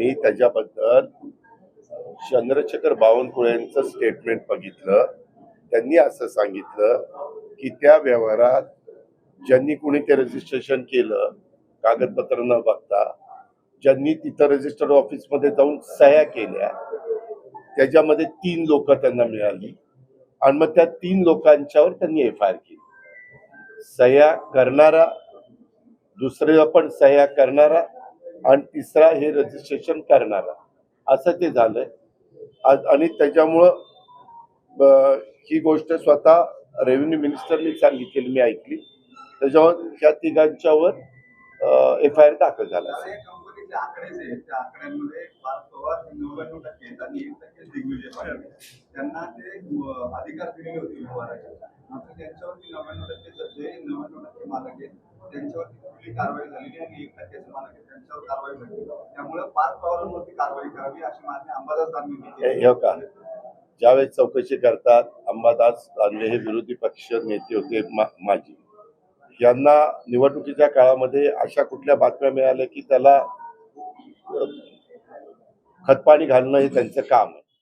मी त्याच्याबद्दल चंद्रशेखर बावनकुळेंचं स्टेटमेंट बघितलं. त्यांनी असं सांगितलं की त्या व्यवहारात ज्यांनी कुणी ते रजिस्ट्रेशन केलं कागदपत्र न बघता ज्यांनी तिथं रजिस्टर ऑफिसमध्ये जाऊन सह्या केल्या त्याच्यामध्ये तीन लोक त्यांना मिळाली आणि मग त्या तीन लोकांच्यावर त्यांनी एफ आय आर केली. सह्या करणारा दुसऱ्या पण सह्या करणारा आणि तिसरा हे रजिस्ट्रेशन करणारा. असं ते झालंय. आणि त्याच्यामुळं ही गोष्ट स्वतः रेव्हेन्यू मिनिस्टरनी सांगितलेली मी ऐकली. त्याच्यावर त्या तिघांच्यावर एफ आय आर दाखल झाला त्यांना ते अधिकार दिलेले होते त्यांच्यावरती कारवाई झालेली आणि एक टक्क्याचे मालक आहेत त्यांच्यावर कारवाई झाली त्यामुळे पाच पवारांवरती कारवाई करावी अशी मागणी अंबादास दानवेंनी हो का? ज्यावेळेस चौकशी करतात अंबादास दानवे हे विरोधी पक्ष नेते होते मा- माजी. यांना निवडणुकीच्या काळामध्ये अशा कुठल्या बातम्या मिळाल्या की त्याला खतपाणी घालणं हे त्यांचं काम आहे.